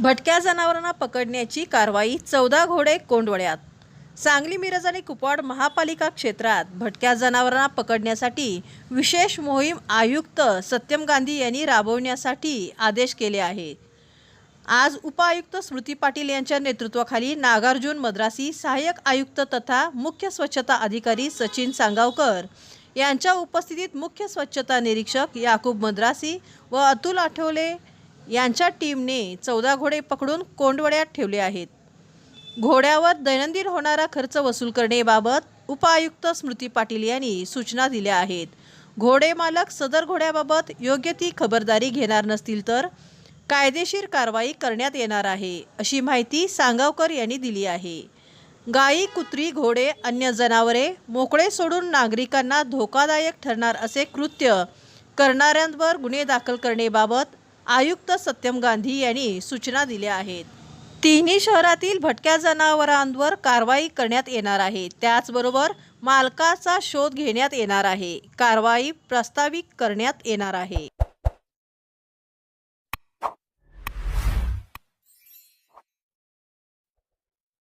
भटक्या जनावरांना पकडण्याची कारवाई चौदा घोडे कोंडवळ्यात सांगली मिरज आणि कुपवाड महापालिका क्षेत्रात भटक्या जनावरांना पकडण्यासाठी विशेष मोहीम आयुक्त सत्यम गांधी यांनी राबवण्यासाठी आदेश केले आहेत आज उपआयुक्त स्मृती पाटील यांच्या नेतृत्वाखाली नागार्जुन मद्रासी सहाय्यक आयुक्त तथा मुख्य स्वच्छता अधिकारी सचिन सांगावकर यांच्या उपस्थितीत मुख्य स्वच्छता निरीक्षक याकूब मद्रासी व अतुल आठवले यांच्या टीमने चौदा घोडे पकडून कोंडवड्यात ठेवले आहेत. घोड्यावर दैनंदिन होणारा खर्च वसूल करण्याबाबत उपायुक्त स्मृती पाटील यांनी सूचना दिल्या आहेत. घोडे मालक सदर घोड्याबाबत योग्य ती खबरदारी घेणार नसतील तर कायदेशीर कारवाई करण्यात येणार आहे अशी माहिती सांगावकर यांनी दिली आहे. गायी कुत्री घोडे अन्य जनावरे मोकळे सोडून नागरिकांना धोकादायक ठरणार असे कृत्य करणाऱ्यांवर गुन्हे दाखल करण्याबाबत आयुक्त सत्यम गांधी यांनी सूचना दिल्या आहेत. तिन्ही शहरातील भटक्या जनावरांवर कारवाई करण्यात येणार आहे. त्याचबरोबर मालकाचा शोध घेण्यात येणार आहे. कारवाई प्रस्तावित करण्यात येणार आहे.